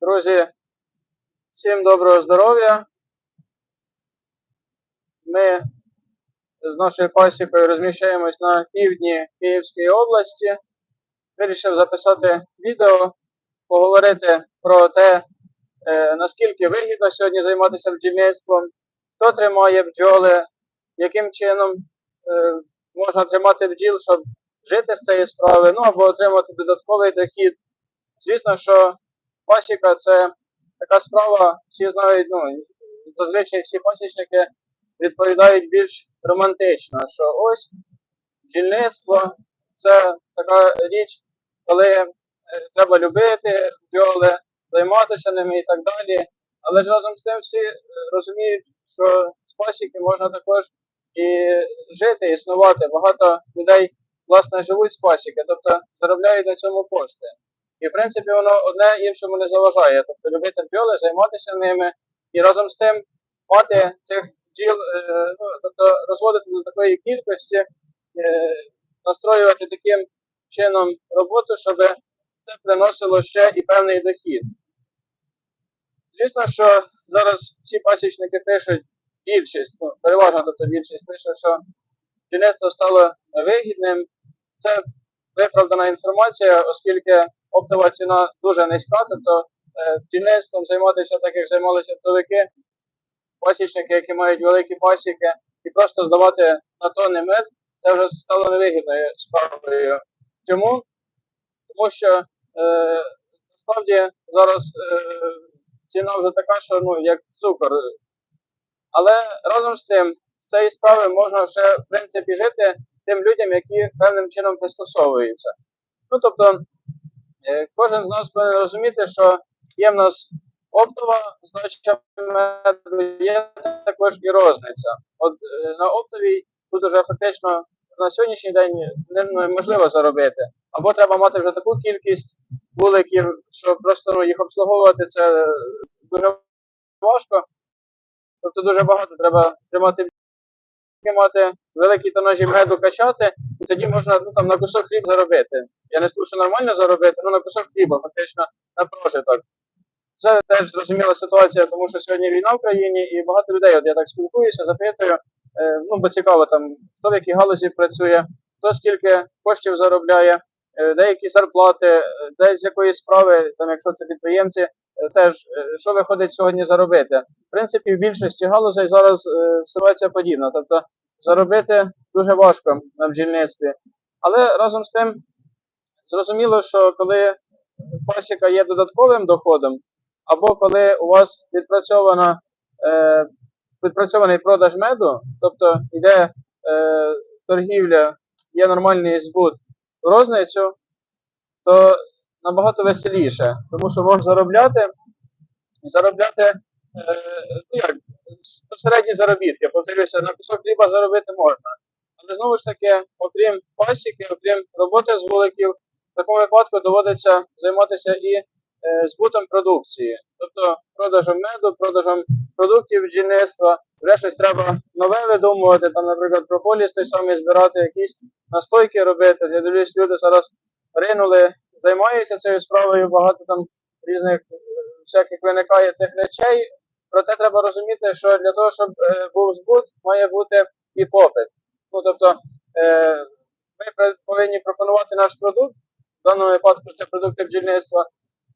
Друзі, всім доброго здоров'я. Ми з нашою пасікою розміщаємось на півдні Київської області. Вирішив записати відео, поговорити про те, е, наскільки вигідно сьогодні займатися бджільництвом, хто тримає бджоли, яким чином е, можна тримати бджіл, щоб жити з цієї справи, ну або отримати додатковий дохід. Звісно, що пасіка це така справа, всі знають, ну, зазвичай всі пасічники відповідають більш романтично, що ось бджільництво це така річ, коли е, треба любити бджоли, займатися ними і так далі. Але ж разом з тим всі е, розуміють, що з пасіки можна також і жити, існувати. Багато людей, власне, живуть з пасіки, тобто заробляють на цьому кошти. І в принципі воно одне іншому не заважає. Тобто любити бджоли, займатися ними і разом з тим мати цих бджіл, е, ну, тобто розводити до такої кількості, е, настроювати таким чином роботу, щоб це приносило ще і певний дохід. Звісно, що зараз всі пасічники пишуть більшість, ну, переважно тобто більшість пише, що бджільництво стало невигідним. Це виправдана інформація, оскільки оптова ціна дуже низька, тобто е, бджільництвом займатися так, як займалися оптовики, пасічники, які мають великі пасіки, і просто здавати на тонни мед, це вже стало невигідною справою. Чому? Тому що е, насправді зараз е, ціна вже така, що ну, як цукор. Але разом з тим, з цієї справи можна ще в принципі жити тим людям, які певним чином пристосовуються. Ну тобто, кожен з нас повинен розуміти, що є в нас оптова здача меду, є також і розниця. От е, на оптовій тут уже фактично на сьогоднішній день неможливо заробити. Або треба мати вже таку кількість вуликів, що просто ну, їх обслуговувати це дуже важко. Тобто дуже багато треба тримати мати великі тонажі меду качати, і тоді можна ну, там, на кусок хліб заробити. Я не скажу, що нормально заробити, але на кусок хліба, фактично на прожиток. Це теж зрозуміла ситуація, тому що сьогодні війна в країні, і багато людей, от я так спілкуюся, запитую, е, ну бо цікаво, там, хто в якій галузі працює, хто скільки коштів заробляє, деякі зарплати, е, де з якої справи, там, якщо це підприємці, е, теж е, що виходить сьогодні заробити. В принципі, в більшості галузей зараз е, ситуація подібна. Тобто заробити дуже важко на бджільництві. Але разом з тим, зрозуміло, що коли пасіка є додатковим доходом, або коли у вас відпрацьована, е, відпрацьований продаж меду, тобто йде е, торгівля, є нормальний збут розницю, то набагато веселіше, тому що можна заробляти, заробляти е, ну як, посередні заробітки. Повторюся, на кусок хліба заробити можна. Але знову ж таки, окрім пасіки, окрім роботи з вуликів, в такому випадку доводиться займатися і е, збутом продукції, тобто продажем меду, продажем продуктів бджільництва, вже щось треба нове видумувати, там, наприклад, прополіс той самий збирати, якісь настойки робити. Я дивлюсь, люди зараз ринули, займаються цією справою, багато там різних е, всяких виникає цих речей. Проте треба розуміти, що для того, щоб е, був збут, має бути і попит. Ну, тобто, е, ми повинні пропонувати наш продукт, в даному випадку це продукти бджільництва,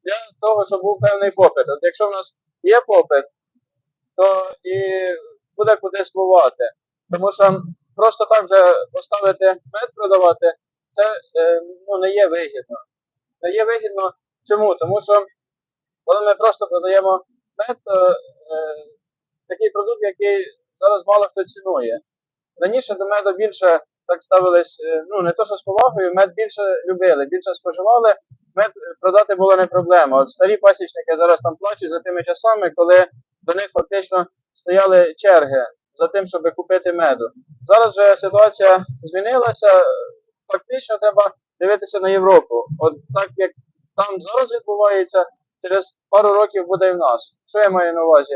для того, щоб був певний попит. От якщо в нас є попит, то і буде куди спливати. Тому що просто так вже поставити мед продавати, це е, ну, не є вигідно. Не є вигідно чому? Тому що коли ми просто продаємо мед, то е, такий продукт, який зараз мало хто цінує. Раніше до меду більше так ставились, е, ну не то, що з повагою, мед більше любили, більше споживали, мед продати було не проблема. От старі пасічники зараз там плачуть за тими часами, коли до них фактично стояли черги за тим, щоб купити меду. Зараз же ситуація змінилася. Фактично треба дивитися на Європу. От так як там зараз відбувається, через пару років буде і в нас. Що я маю на увазі?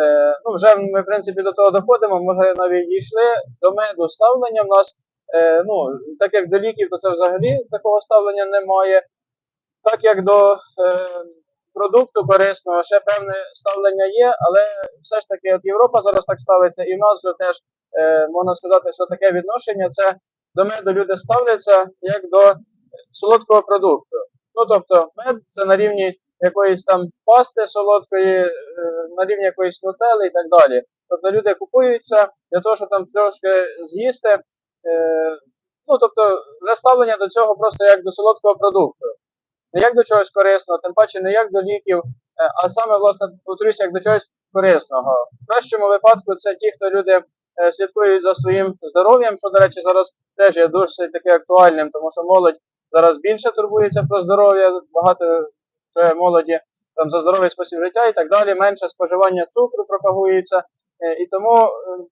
Е, ну, вже ми, в принципі, до того доходимо, може навіть дійшли до меду ставлення в нас. Е, ну, так як до ліків, то це взагалі такого ставлення немає. Так як до е, продукту корисного, ще певне ставлення є, але все ж таки от Європа зараз так ставиться, і в нас вже теж е, можна сказати, що таке відношення це до меду люди ставляться як до солодкого продукту. Ну тобто мед це на рівні якоїсь там пасти солодкої, е, на рівні якоїсь нутели і так далі. Тобто люди купуються для того, щоб там трошки з'їсти. Е, ну тобто вже ставлення до цього просто як до солодкого продукту. Не як до чогось корисного, тим паче не як до ліків, е, а саме, власне, повторюся, як до чогось корисного. В кращому випадку це ті, хто люди е, слідкують за своїм здоров'ям, що, до речі, зараз теж є досить таки актуальним, тому що молодь зараз більше турбується про здоров'я, багато молоді там за здоровий спосіб життя і так далі, менше споживання цукру пропагується. Е, І тому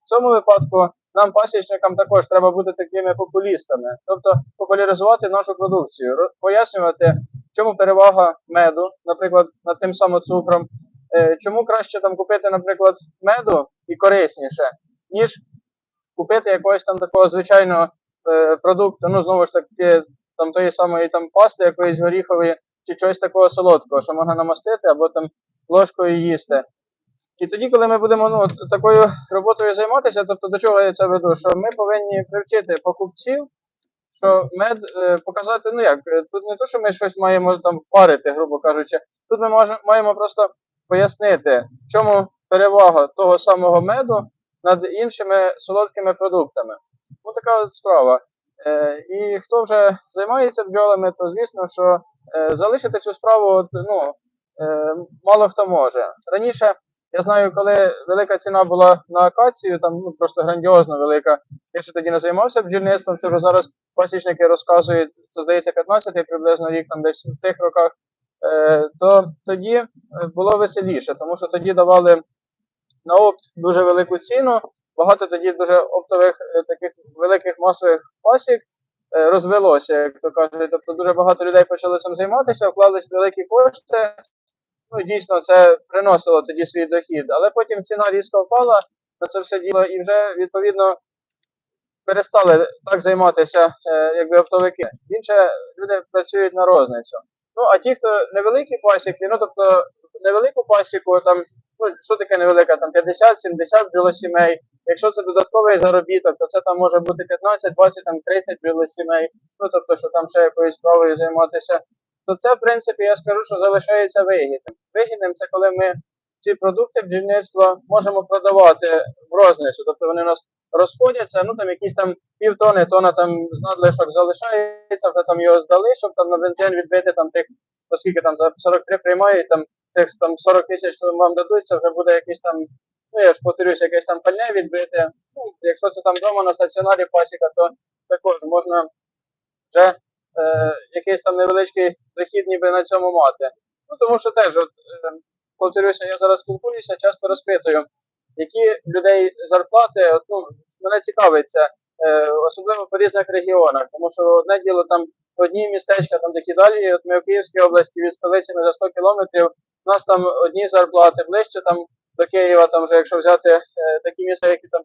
в цьому випадку нам, пасічникам, також треба бути такими популістами, тобто популяризувати нашу продукцію, ро- пояснювати, чому перевага меду, наприклад, над тим самим цукром, Е, чому краще там купити, наприклад, меду і корисніше, ніж купити якогось там такого звичайного е, продукту, ну знову ж таки, там тої самої там пасти, якоїсь горіхової, чи чогось такого солодкого, що можна намастити або там ложкою їсти. І тоді, коли ми будемо ну, такою роботою займатися, тобто до чого я це веду, що ми повинні привчити покупців, що мед е, показати, ну як, е, тут не то, що ми щось маємо там впарити, грубо кажучи, тут ми може, маємо просто пояснити, в чому перевага того самого меду над іншими солодкими продуктами. Ну, така от справа. Е, і хто вже займається бджолами, то звісно, що е, залишити цю справу от, ну, е, мало хто може. Раніше я знаю, коли велика ціна була на акацію, там ну, просто грандіозно велика. Я ще тоді не займався бджільництвом, це вже зараз пасічники розказують, це здається 15-й приблизно рік, там десь в тих роках, е, то тоді е, було веселіше, тому що тоді давали на опт дуже велику ціну. Багато тоді дуже оптових е, таких великих масових пасік е, розвелося, як то кажуть. Тобто дуже багато людей почали цим займатися, вклались великі кошти. Ну, дійсно, це приносило тоді свій дохід, але потім ціна різко впала на це все діло, і вже відповідно перестали так займатися, е, якби оптовики. Інше люди працюють на розницю. Ну, а ті, хто невеликі пасіки, ну тобто невелику пасіку, там, ну що таке невелика, там 50-70 бджолосімей. Якщо це додатковий заробіток, то це там може бути 15, 20, там 30 бджолосімей, ну тобто, що там ще якоюсь справою займатися, то це, в принципі, я скажу, що залишається вигідним. Вигідним це коли ми ці продукти бджільництва можемо продавати в розницю, тобто вони у нас розходяться, ну там якісь там півтони, тона там надлишок залишається, вже там його здали, щоб там на бензин відбити там тих, оскільки там за 43 приймають, там цих там 40 тисяч, вам дадуть, це вже буде якийсь там, ну я ж повторюсь, якесь там пальне відбити. Ну, якщо це там вдома на стаціонарі пасіка, то також можна вже якийсь там невеличкий дохід ніби на цьому мати. Ну тому що теж, от, е, повторюся, я зараз спілкуюся, часто розпитую, які людей зарплати, от, ну, мене цікавить це, е, особливо по різних регіонах, тому що одне діло там одні містечка там такі далі, от ми в Київській області від столиці ми за 100 кілометрів, у нас там одні зарплати ближче там до Києва, там вже якщо взяти е, такі міста, які там 50-30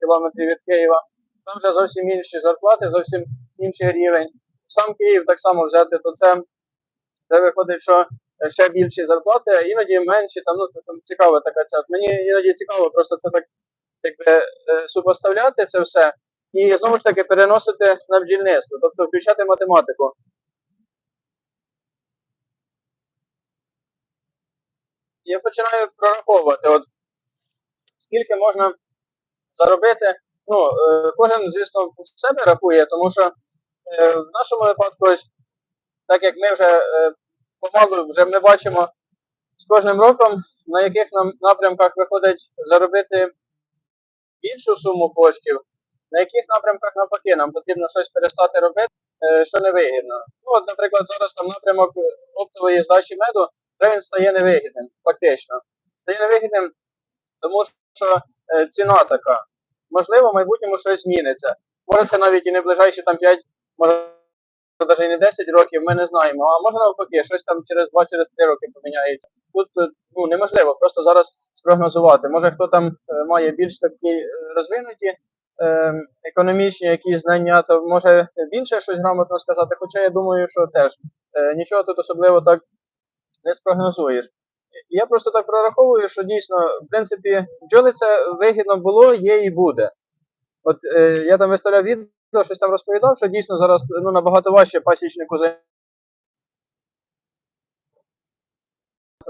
кілометрів від Києва, там вже зовсім інші зарплати, зовсім інший рівень. Сам Київ так само взяти, то це, це виходить, що ще більші зарплати, а іноді менші, там, ну, там цікава така ця. Мені іноді цікаво просто це так якби, е, супоставляти це все і знову ж таки переносити на бджільництво, тобто включати математику. Я починаю прораховувати, от скільки можна заробити. Ну, е, кожен, звісно, себе рахує, тому що в нашому випадку, ось, так як ми вже е, помалу вже ми бачимо з кожним роком, на яких нам напрямках виходить заробити більшу суму коштів, на яких напрямках навпаки нам потрібно щось перестати робити, е, що невигідно. Ну, от, наприклад, зараз там напрямок оптової здачі меду, вже він стає невигідним, фактично. Стає невигідним, тому що е, ціна така. Можливо, в майбутньому щось зміниться. Може, це навіть і не ближайші там 5, може навіть не 10 років, ми не знаємо. А може навпаки, щось там через 2-3 через роки поміняється. Тут е, ну, неможливо просто зараз спрогнозувати. Може хто там е, має більш такі е, розвинуті економічні якісь знання, то може більше щось грамотно сказати. Хоча я думаю, що теж нічого тут особливо так не спрогнозуєш. Я просто так прораховую, що дійсно, в принципі, бджоли це вигідно було, є і буде. От е, я там виставляв відео, щось там розповідав, що дійсно зараз ну, набагато важче пасічнику займатися.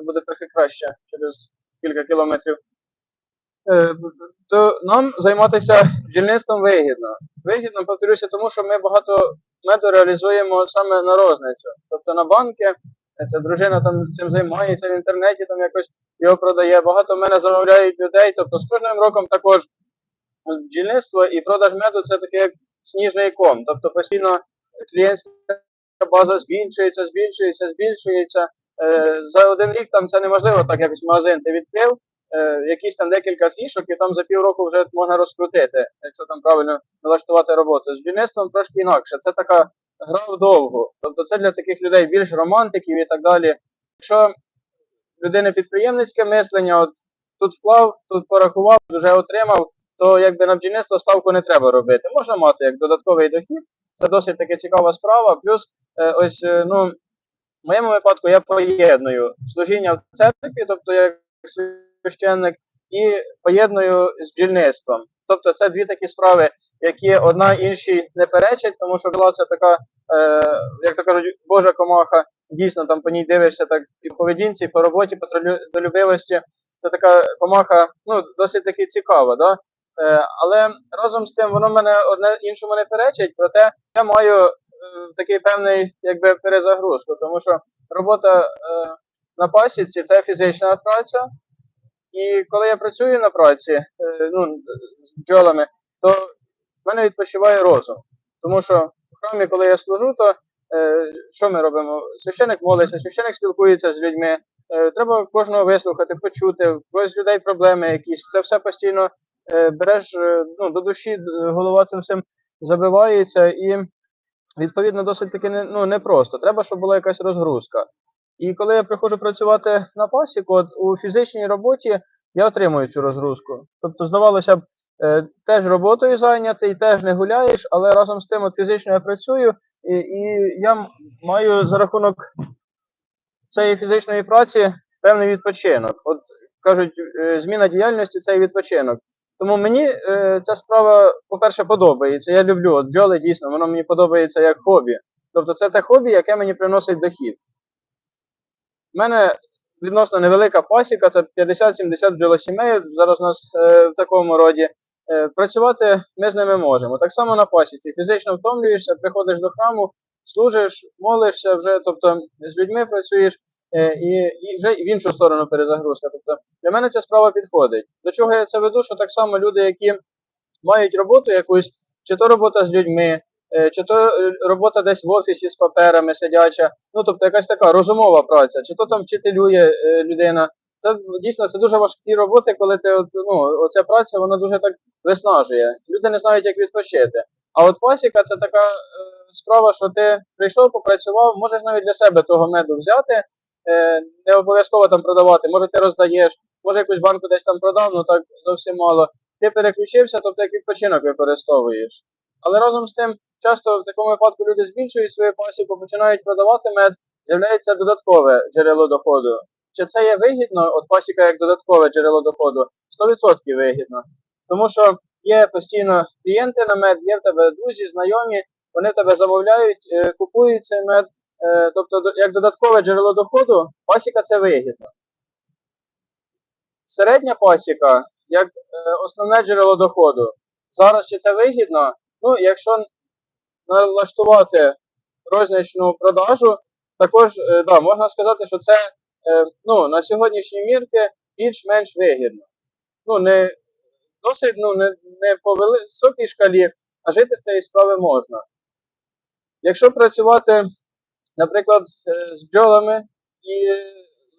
буде трохи краще через кілька кілометрів. Е, то нам займатися бджільництвом вигідно. Вигідно, повторюся, тому що ми багато меду реалізуємо саме на розницю. Тобто на банки, ця дружина там цим займається в інтернеті, там якось його продає. Багато в мене замовляють людей. Тобто з кожним роком також бджільництво і продаж меду це таке як сніжний ком. Тобто постійно клієнтська база збільшується, збільшується, збільшується. Е, За один рік там це неможливо, так якось магазин ти відкрив, е, якісь там декілька фішок, і там за півроку вже можна розкрутити, якщо там правильно налаштувати роботу. З бджільництвом трошки інакше. Це така гра вдовго. Тобто це для таких людей більш романтиків і так далі. Якщо людини підприємницьке мислення, от тут вклав, тут порахував, вже отримав, то якби на бджільництво ставку не треба робити. Можна мати як додатковий дохід. Це досить таки цікава справа. Плюс е, ось е, ну. В моєму випадку я поєдную служіння в церкві, тобто як священник, і поєдную з бджільництвом. Тобто це дві такі справи, які одна іншій не перечать, тому що бджола це така, е, як то кажуть, Божа комаха. Дійсно, там по ній дивишся так і по поведінці, і по роботі, по трудолюбивості. Це така комаха, ну, досить таки цікава. Да? Е, але разом з тим воно мене одне іншому не перечить, проте я маю Е, такий певний якби перезагрузку, тому що робота е, на пасіці це фізична праця. І коли я працюю на праці ну, з бджолами, то в мене відпочиває розум. Тому що в храмі, коли я служу, то е, що ми робимо? Священик молиться, священик спілкується з людьми. Треба кожного вислухати, почути, в когось людей проблеми якісь. Це все постійно береш е, ну, до душі, голова цим всім забивається і відповідно, досить таки ну, непросто. Треба, щоб була якась розгрузка. І коли я приходжу працювати на пасіку, от у фізичній роботі я отримую цю розгрузку. Тобто, здавалося б, е, теж роботою зайнятий, теж не гуляєш, але разом з тим от фізично я працюю, і, і я маю за рахунок цієї фізичної праці певний відпочинок. От кажуть, е, зміна діяльності це відпочинок. Тому мені е, ця справа, по-перше, подобається. Я люблю от бджоли, дійсно, воно мені подобається як хобі. Тобто це те хобі, яке мені приносить дохід. У мене відносно невелика пасіка, це 50-70 бджолосімей, зараз у нас е, в такому роді. Е, працювати ми з ними можемо. Так само на пасіці. Фізично втомлюєшся, приходиш до храму, служиш, молишся вже, тобто з людьми працюєш. Е, і і вже в іншу сторону перезагрузка. Тобто для мене ця справа підходить. До чого я це веду? Що так само люди, які мають роботу якусь, чи то робота з людьми, е, чи то е, робота десь в офісі з паперами сидяча, ну тобто якась така розумова праця, чи то там вчителює людина. Це дійсно це дуже важкі роботи, коли ти от, ну, оця праця вона дуже так виснажує. Люди не знають, як відпочити. А от пасіка це така справа, що ти прийшов, попрацював, можеш навіть для себе того меду взяти. Е, не обов'язково там продавати, може ти роздаєш, може якусь банку десь там продав, ну так зовсім мало. Ти переключився, тобто як відпочинок використовуєш. Але разом з тим, часто в такому випадку люди збільшують свою пасіку, починають продавати мед, з'являється додаткове джерело доходу. Чи це є вигідно? От пасіка як додаткове джерело доходу? 100% вигідно. Тому що є постійно клієнти на мед, є в тебе друзі, знайомі, вони в тебе замовляють, е, купують цей мед. Е, тобто, як додаткове джерело доходу, пасіка це вигідно. Середня пасіка, як е, основне джерело доходу. Зараз чи це вигідно? Ну, якщо налаштувати розничну продажу, також е, да, можна сказати, що це ну, на сьогоднішні мірки більш-менш вигідно. Ну, не досить ну, не, не по високій шкалі, а жити з цієї справи можна. Якщо працювати наприклад, е, з бджолами і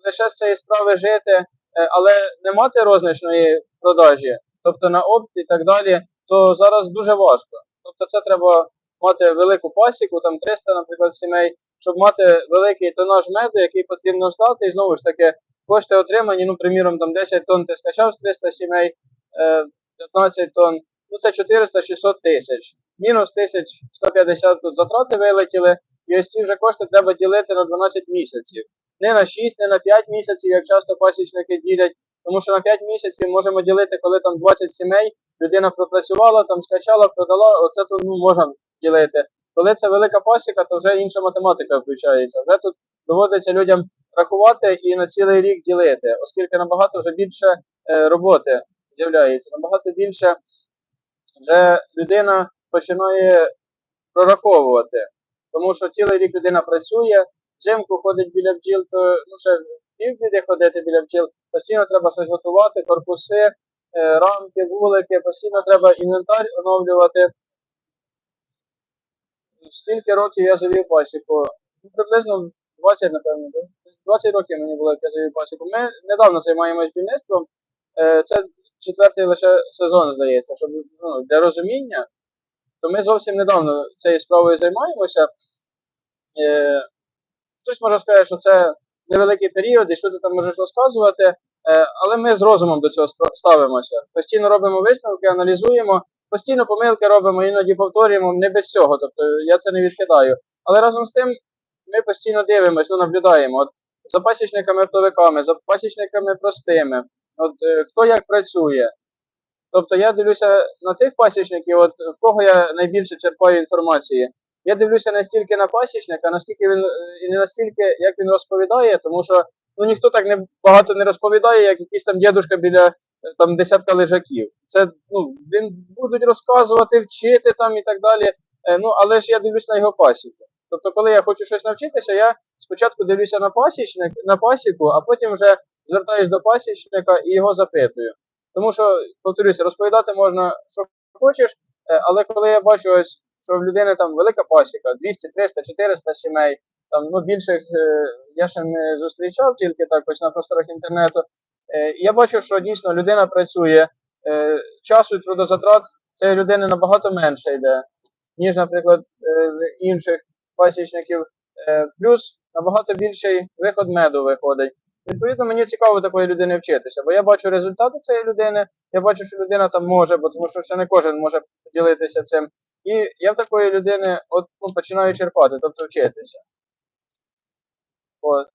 лише з цієї справи жити, е, але не мати розничної продажі, тобто на опт і так далі, то зараз дуже важко. Тобто це треба мати велику пасіку, там 300, наприклад, сімей, щоб мати великий тонаж меду, який потрібно здати, і знову ж таки, кошти отримані, ну, приміром, там 10 тонн ти скачав з 300 сімей, 15 е, тонн, ну це 400-600 тисяч. Мінус 1150 тут затрати вилетіли, і ось ці вже кошти треба ділити на 12 місяців. не на 6, не на 5 місяців, як часто пасічники ділять. Тому що на 5 місяців можемо ділити, коли там 20 сімей, людина пропрацювала, там скачала, продала, оце то ну, можна ділити. Коли це велика пасіка, то вже інша математика включається. Вже тут доводиться людям рахувати і на цілий рік ділити, оскільки набагато вже більше е, роботи з'являється, набагато більше вже людина починає прораховувати. Тому що цілий рік людина працює, взимку ходить біля бджіл, то ну ще півбіди ходити біля бджіл, постійно треба щось готувати, корпуси, е, рамки, вулики, постійно треба інвентар оновлювати. Скільки років я завів пасіку? Ну, приблизно 20, напевно, да? 20 років мені було, як я завів пасіку. Ми недавно займаємося бджільництвом. Е, Це четвертий лише сезон, здається, щоб ну, для розуміння, то ми зовсім недавно цією справою займаємося. Е, Хтось може сказати, що це невеликий період і що ти там можеш розказувати, е, але ми з розумом до цього ставимося. Постійно робимо висновки, аналізуємо, постійно помилки робимо, іноді повторюємо, не без цього. Тобто я це не відкидаю. Але разом з тим ми постійно дивимося, ну, наблюдаємо. От, за пасічниками-оптовиками, за пасічниками простими, от, е, хто як працює. Тобто я дивлюся на тих пасічників, от в кого я найбільше черпаю інформації. Я дивлюся не стільки на пасічника, наскільки він і не настільки, як він розповідає, тому що ну ніхто так не багато не розповідає, як якийсь там дідушка біля е, там десятка лежаків. Це ну він будуть розказувати, вчити там і так далі. Е, ну але ж я дивлюсь на його пасіку. Тобто, коли я хочу щось навчитися, я спочатку дивлюся на пасічник, на пасіку, а потім вже звертаюсь до пасічника і його запитую. Тому що, повторюся, розповідати можна, що хочеш, е, але коли я бачу ось, що в людини там велика пасіка, 200, 300, 400 сімей, там ну більших е, я ще не зустрічав, тільки так ось на просторах інтернету. Е, я бачу, що дійсно людина працює, е, часу і трудозатрат цієї людини набагато менше йде, ніж, наприклад, е, інших пасічників. Е, плюс набагато більший виход меду виходить. Відповідно, мені цікаво такої людини вчитися, бо я бачу результати цієї людини, я бачу, що людина там може, бо тому що ще не кожен може поділитися цим. І я в такої людини от, ну, починаю черпати, тобто вчитися. От.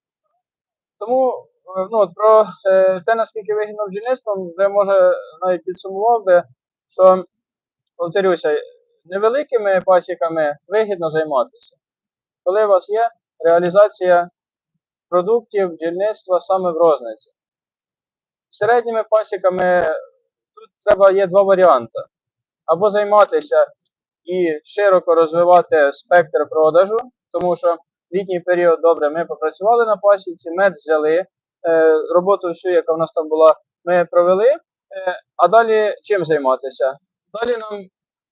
Тому е, ну, от про е, те, наскільки вигідно бджільництвом, вже може навіть підсумував би, що, повторюся, невеликими пасіками вигідно займатися. Коли у вас є реалізація продуктів бджільництва саме в розниці. Середніми пасіками тут треба є два варіанти. Або займатися і широко розвивати спектр продажу, тому що літній період добре, ми попрацювали на пасіці, мед взяли, е, роботу всю, яка в нас там була, ми провели. Е, а далі чим займатися? Далі нам,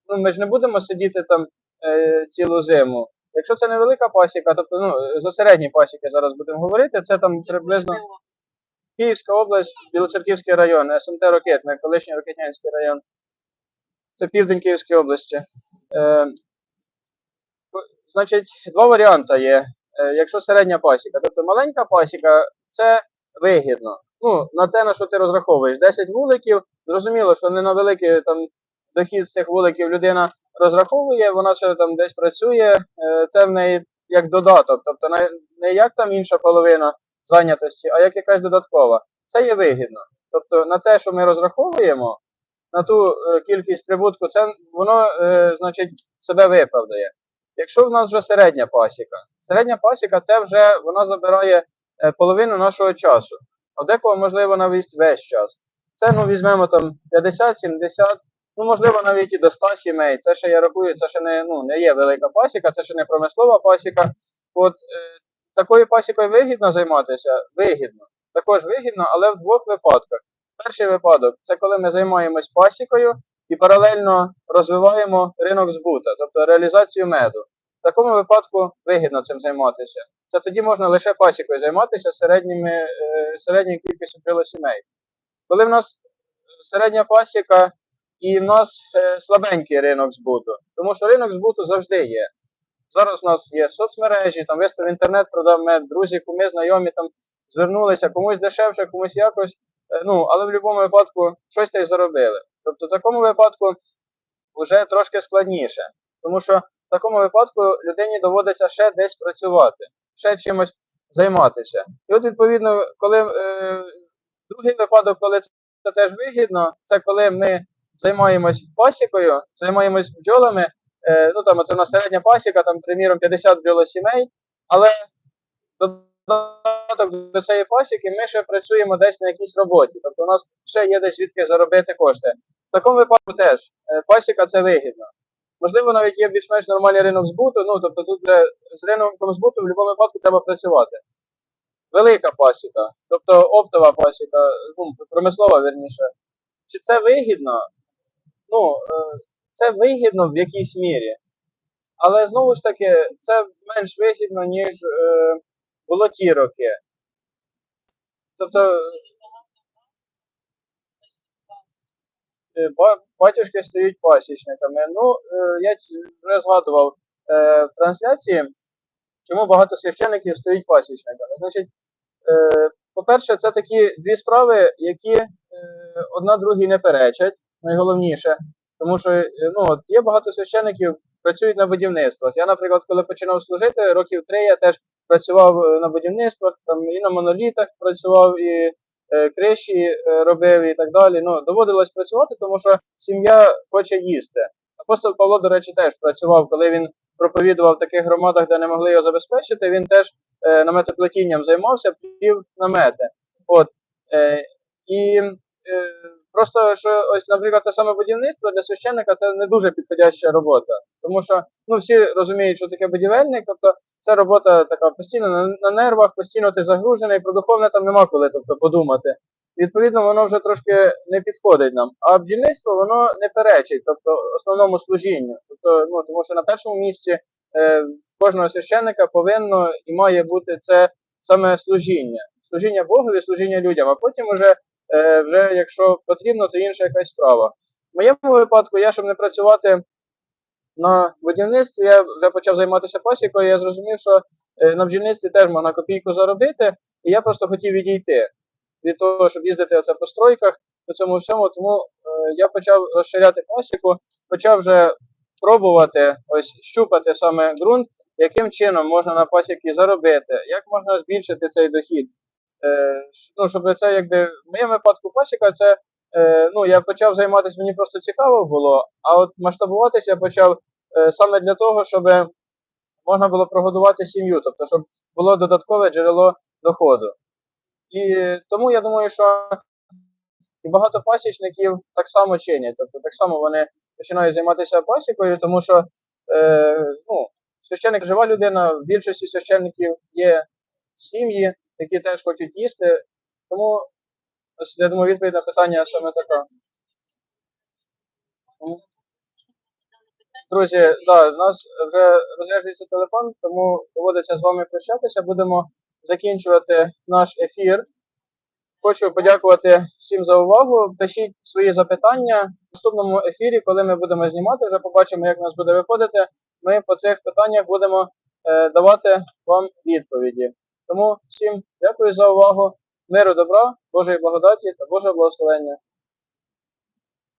ну ми ж не будемо сидіти там е, цілу зиму. Якщо це невелика пасіка, тобто ну, за середні пасіки зараз будемо говорити, це там приблизно Київська область, Білоцерківський район, СМТ Ракетне, колишній Ракетнянський район. Це південь Київської області. Е, значить, два варіанти є. Е, якщо середня пасіка, тобто маленька пасіка, це вигідно. Ну, на те, на що ти розраховуєш. 10 вуликів, зрозуміло, що не на великий там дохід з цих вуликів людина розраховує, вона ще там десь працює, е, це в неї як додаток, тобто не, як там інша половина зайнятості, а як якась додаткова. Це є вигідно. Тобто на те, що ми розраховуємо, на ту е, кількість прибутку, це воно, е, значить, себе виправдає. Якщо в нас вже середня пасіка, середня пасіка це вже вона забирає половину нашого часу, а декого, можливо, навіть весь час. Це ну візьмемо там 50-70, ну можливо навіть і до 100 сімей. Це ще я рахую, це ще не, ну, не є велика пасіка, це ще не промислова пасіка. От е, такою пасікою вигідно займатися? Вигідно. Також вигідно, але в двох випадках. Перший випадок це коли ми займаємось пасікою і паралельно розвиваємо ринок збута, тобто реалізацію меду. В такому випадку вигідно цим займатися. Це тоді можна лише пасікою займатися середніми, е, середньою кількістю бджолосімей. Коли в нас середня пасіка і в нас е, слабенький ринок збуту, тому що ринок збуту завжди є. Зараз у нас є соцмережі, там виставив інтернет, продав мед, друзі, куми, знайомі там звернулися, комусь дешевше, комусь якось. Е, Ну, але в будь-якому випадку щось та заробили. Тобто в такому випадку вже трошки складніше. Тому що в такому випадку людині доводиться ще десь працювати, ще чимось займатися. І от, відповідно, коли е, другий випадок, коли це теж вигідно, це коли ми займаємось пасікою, займаємось бджолами. Е, ну там це у нас середня пасіка, там, приміром, 50 бджолосімей, але додаток до цієї пасіки ми ще працюємо десь на якійсь роботі. Тобто у нас ще є десь звідки заробити кошти. В такому випадку теж е, пасіка це вигідно. Можливо, навіть є більш-менш нормальний ринок збуту, ну тобто тут вже з ринком збуту в будь-якому випадку треба працювати. Велика пасіка, тобто оптова пасіка, ну, промислова верніше. Чи це вигідно? Ну, е, це вигідно в якійсь мірі. Але знову ж таки, це менш вигідно, ніж е, було ті роки. Тобто, е, батюшки стають пасічниками. Ну, е, я вже згадував е, в трансляції, чому багато священиків стають пасічниками. Значить, е, по-перше, це такі дві справи, які е, одна другій не перечать, найголовніше. Тому що е, ну, от є багато священиків, працюють на будівництвах. Я, наприклад, коли починав служити, років три я теж працював е, на будівництвах, там і на монолітах працював, і е, криші е, робив, і так далі. Ну, доводилось працювати, тому що сім'я хоче їсти. Апостол Павло, до речі, теж працював, коли він проповідував в таких громадах, де не могли його забезпечити. Він теж е, наметоплетінням займався, плів намети. От, е, і е, просто що ось, наприклад, те саме будівництво для священника це не дуже підходяща робота. Тому що ну, всі розуміють, що таке будівельник, тобто це робота така постійно на, на нервах, постійно ти загружений, про духовне там нема коли тобто, подумати. Відповідно, воно вже трошки не підходить нам. А бджільництво воно не перечить, тобто основному служінню. Тобто, ну, тому що на першому місці е, в кожного священника повинно і має бути це саме служіння. Служіння Богові, служіння людям, а потім уже, е, вже якщо потрібно, то інша якась справа. В моєму випадку, я, щоб не працювати на будівництві, я вже почав займатися пасікою, я зрозумів, що е, на бджільництві теж можна копійку заробити, і я просто хотів відійти від того, щоб їздити оце по стройках, по цьому всьому. Тому е, я почав розширяти пасіку, почав вже пробувати ось щупати саме ґрунт, яким чином можна на пасіки заробити, як можна збільшити цей дохід. Е, ну, щоб це якби в моєму випадку пасіка, це е, ну, я почав займатися, мені просто цікаво було, а от масштабуватися я почав е, саме для того, щоб можна було прогодувати сім'ю, тобто, щоб було додаткове джерело доходу. І тому я думаю, що і багато пасічників так само чинять. Тобто так само вони починають займатися пасікою, тому що е, ну, священник жива людина, в більшості священників є сім'ї, які теж хочуть їсти. Тому я думаю, відповідь на питання саме така. Друзі, да, у нас вже розряджується телефон, тому доводиться з вами прощатися. Будемо закінчувати наш ефір. Хочу подякувати всім за увагу. Пишіть свої запитання в наступному ефірі, коли ми будемо знімати, вже побачимо, як у нас буде виходити. Ми по цих питаннях будемо е, давати вам відповіді. Тому всім дякую за увагу. Миру, добра, Божої благодаті та Божого благословення.